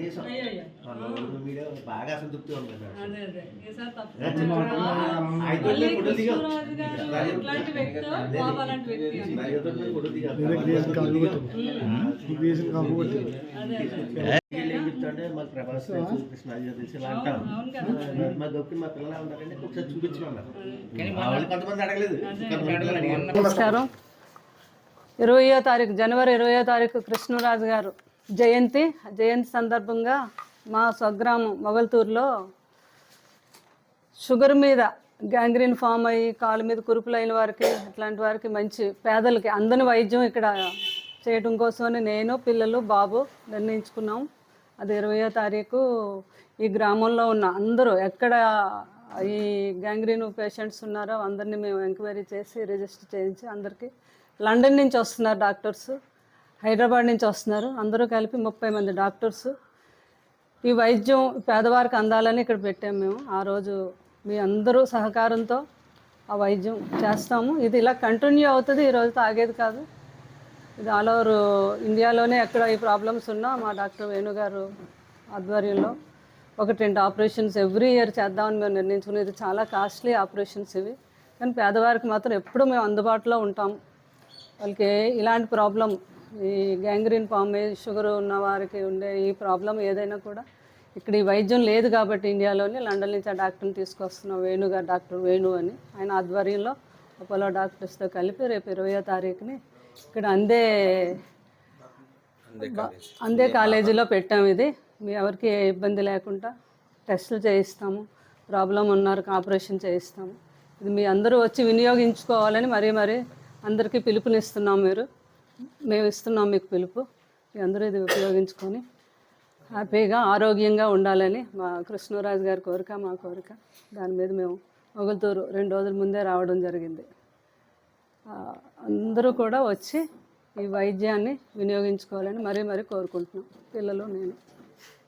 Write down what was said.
కనీసం మీడియా బాగా అసంతృప్తి చెప్తాంటే మాకు ప్రభాస్ తెలుసు ఇలా అంటాం. మా గొప్ప మా పిల్లలు ఉన్నారంటే ఒకసారి చూపించమన్నారు. మా వాళ్ళు కొంతమంది అడగలేదు. నమస్కారం. ఇరవయో తారీఖు జనవరి ఇరవయో తారీఖు కృష్ణరాజు గారు. జయంతి జయంతి సందర్భంగా మా స్వగ్రామం మొగల్తూరులో షుగర్ మీద గ్యాంగ్రీన్ ఫామ్ అయ్యి కాళ్ళ మీద కురుపులైన వారికి అట్లాంటి వారికి మంచి పేదలకి అందని వైద్యం ఇక్కడ చేయడం కోసమని నేను పిల్లలు బాబు నిర్ణయించుకున్నాం. అది ఇరవయో తారీఖు ఈ గ్రామంలో ఉన్న అందరూ ఎక్కడ ఈ గ్యాంగ్రీన్ పేషెంట్స్ ఉన్నారో అందరినీ మేము ఎంక్వైరీ చేసి రిజిస్టర్ చేయించి అందరికీ లండన్ నుంచి వస్తున్నారు డాక్టర్స్. హైదరాబాద్ నుంచి వస్తున్నారు. అందరూ కలిపి ముప్పై మంది డాక్టర్స్. ఈ వైద్యం పేదవారికి అందాలని ఇక్కడ పెట్టాము మేము. ఆ రోజు మీ అందరూ సహకారంతో ఆ వైద్యం చేస్తాము. ఇది ఇలా కంటిన్యూ అవుతుంది ఈ రోజు తాగేది కాదు. ఇది ఆల్ ఓవర్ ఇండియాలోనే ఎక్కడ ఈ ప్రాబ్లమ్స్ ఉన్నా మా డాక్టర్ వేణు గారు ఆధ్వర్యంలో ఒకటి రెండు ఆపరేషన్స్ ఎవ్రీ ఇయర్ చేద్దామని మేము నిర్ణయించుకుని ఇది చాలా కాస్ట్లీ ఆపరేషన్స్ ఇవి. కానీ పేదవారికి మాత్రం ఎప్పుడూ మేము అందుబాటులో ఉంటాం. వాళ్ళకి ఇలాంటి ప్రాబ్లం ఈ గ్యాంగ్రీన్ పామ్ షుగర్ ఉన్న వారికి ఉండే ఈ ప్రాబ్లం ఏదైనా కూడా ఇక్కడ ఈ వైద్యం లేదు కాబట్టి ఇండియాలోనే లండన్ నుంచి ఆ డాక్టర్ని తీసుకొస్తున్నాం వేణు గారు డాక్టర్ వేణు అని. ఆయన ఆధ్వర్యంలో అపోలో డాక్టర్స్తో కలిపి రేపు ఇరవయో తారీఖుని ఇక్కడ అందే అందే కాలేజీలో పెట్టాము ఇది. మీ ఎవరికి ఏ ఇబ్బంది లేకుండా టెస్టులు చేయిస్తాము. ప్రాబ్లం ఉన్నారు ఆపరేషన్ చేయిస్తాము. ఇది మీ అందరూ వచ్చి వినియోగించుకోవాలని మరీ మరీ అందరికీ పిలుపునిస్తున్నాం మీరు. మేము ఇస్తున్నాం మీకు పిలుపు. మీ అందరూ ఇది ఉపయోగించుకొని హ్యాపీగా ఆరోగ్యంగా ఉండాలని మా కృష్ణరాజు గారి కోరిక మా కోరిక. దాని మీద మేము మొగల్తూరు రెండు రోజుల ముందే రావడం జరిగింది. అందరూ కూడా వచ్చి ఈ వైద్యాన్ని వినియోగించుకోవాలని మరీ మరీ కోరుకుంటున్నాం. పిల్లలు నేను.